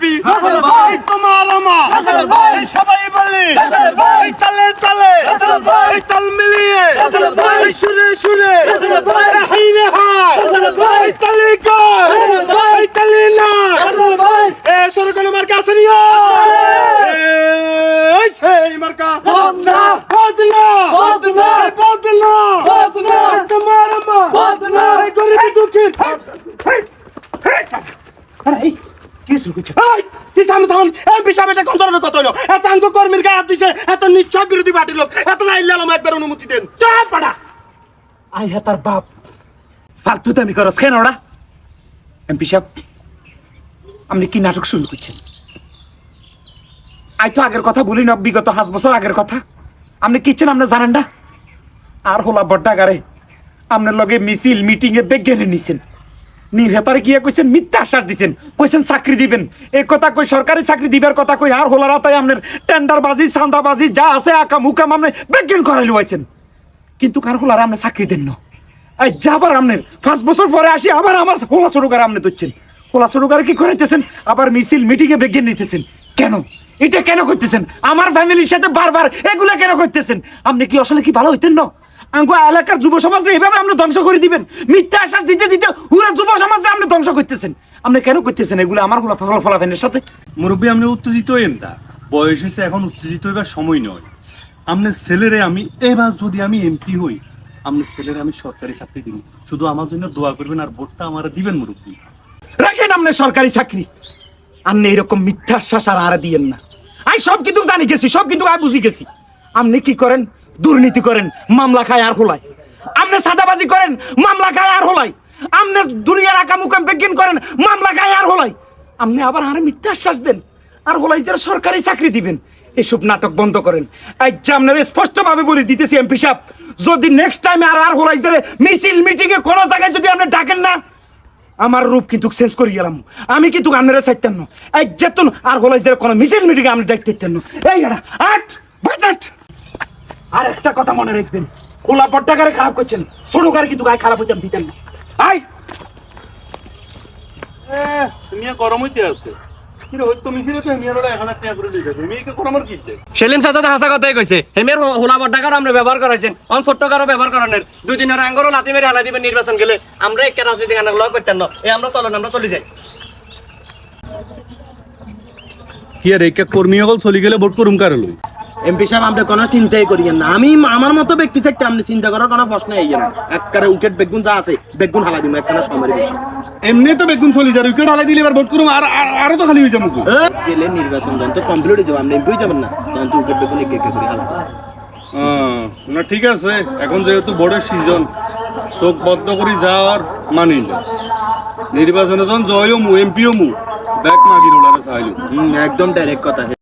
ভাই। তোমার আমার সবাই বলি তালে তালে তাল মিলিয়ে সুরে সুরে হাইনে হাই তালি ভাই। এই না এ সরকার মার্কা আছে এই সেই মার্কা বদনা। বদলা বদনা। এই বদলা বদনা। তোমার আমার বদনা। গরিব দুঃখী এই, আপনি কি নাটক শুরু করছেন? আই তো আগের কথা বলি না, বিগত পাঁচ বছর আগের কথা। আপনি কিচ্ছেন আপনি জানেন না? আর হোলা বড্ডাগারে, আপনার লগে মিছিল মিটিং এ বেগেনে নিছেন। নি হেতারে গিয়ে কইছেন, মিথ্যা আশ্বাস দিছেন। কইছেন, চাকরি দিবেন। এই কথা কই, সরকারি চাকরি দিবার কথা কই, আর হোলারা তাই আপনার টেন্ডার বাজি যা আছে আকাম হুকাম আপনি বেগেন করাই লুয়াইছেন। কিন্তু কার হোলার আপনি চাকরি দেন না? এই যাবার আমনের, পাঁচ বছর পরে আসি আবার আমার হোলা ছোটকার আপনি ধরছেন। হোলা ছোটকার কি করাইতেছেন? আবার মিছিল, মিটিংয়ে বেগিয়ে নিতেছেন। কেন? এটা কেন করতেছেন? আমার ফ্যামিলির সাথে বারবার এগুলা কেন করতেছেন? আপনি কি আসলে কি ভালো হইতেন না? আঙ্গো এলাকার যুব সমাজ এইভাবে আপনি ধ্বংস করে দিবেন। মিথ্যা আশ্বাস দিতে দিতে পুরো যুব সমাজ আপনি ধ্বংস করতেছেন। আপনি কেন করতেছেন এগুলো? আমার ফলা ফলাফেনের সাথে? মুরব্বী আপনি উত্তেজিত হইেন তা? বয়স হয়েছে এখন উত্তেজিত হইবার সময় নয়। আপনার ছেলেরে আমি এবার যদি আমি এমপি হই আপনার ছেলেরে আমি সরকারি চাকরি দিব। শুধু আমার জন্য দোয়া করবেন আর ভোটটা আমার দিবেন মুরব্বী। রাখেন আপনি সরকারি চাকরি। আপনি এরকম মিথ্যা আশ্বাস আর আর দিয়েন না। আমি সব কিন্তু জানি গেছি সব কিন্তু আমি বুঝি গেছি। আপনি কি করেন? দুর্নীতি করেন, মামলা খায় আর হোলাই আপনি সাদাবাজি করেন, মামলা খায় আর হোলাই আপনি দুনিয়ার আকাম উকাম বিজ্ঞান করেন, মামলা খায় আর হোলাই আপনি আবার আর মিথ্যা আশ্বাস দেন, আর হোলাই যারা সরকারি চাকরি দিবেন, এসব নাটক বন্ধ করেন। এই যে আপনারা স্পষ্টভাবে বলে দিতেছি এমপি সাহেব, যদি নেক্সট টাইম আর আর হোলাই মিছিল মিটিং এ কোনো জায়গায় যদি আপনি ডাকেন না, আমার রূপ কিন্তু চেঞ্জ করে গেলাম আমি কিন্তু আপনারা চাইতেন না। এই যেতন আর হলাইজদের কোনো মিছিল মিটিং আপনি দিতেন না। এই আট বাজাট আর একটা কথা মনে রাখবেন খোলা পট্টা গাড়ি খারাপ করছেন ছোট গাড়ি কিন্তু গায়ে খারাপ হইতাম দিতেন না। আই! তুমি গরম হইতে আছে কিন্তু হয়তো মিছিলে তো এমিয়ার এক হাজার টাকা করে দিতে তুমি একে গরমের কি সেলিম চাচা হাসা কথাই কইছে হেমের হোলা বড্ডাকার আমরা ব্যবহার করাইছেন। অন ছোট্ট কারও ব্যবহার করানোর। দুই দিনের আঙ্গরও লাতি মেরে হালা দিবেন নির্বাচন গেলে। আমরা একে রাজনীতি গান লগ করতেন না। এই আমরা চলেন আমরা চলে যাই। কি আর একে কর্মী হল চলি গেলে ভোট করুম কারে লই? এমপি সাহেব আপনি কোনো চিন্তাই করিয়েন না। আমি আমার মতো ব্যক্তি থাকতে আপনি চিন্তা করার কোনো প্রশ্ন এই না। একবারে উইকেট বেগুন যা আছে বেগুন হালা দিব একখানা সময় বেশি এমনি তো বেগুন চলি যায় উইকেট হালাই দিলে এবার ভোট করুম আর আর- তো খালি হয়ে যাব গেলে নির্বাচন যখন তো কমপ্লিট হয়ে যাবে আপনি এমপি যাবেন না। তখন তো উইকেট বেগুন একে একে করে হালা না ঠিক আছে। এখন যেহেতু ভোটের সিজন চোখ বদ্ধ করি যাওয়ার মানিল নির্বাচনে যখন জয়ও মু এমপিও মু ব্যাক মাগির ওলারে চাইলো। একদম ডাইরেক্ট কথা।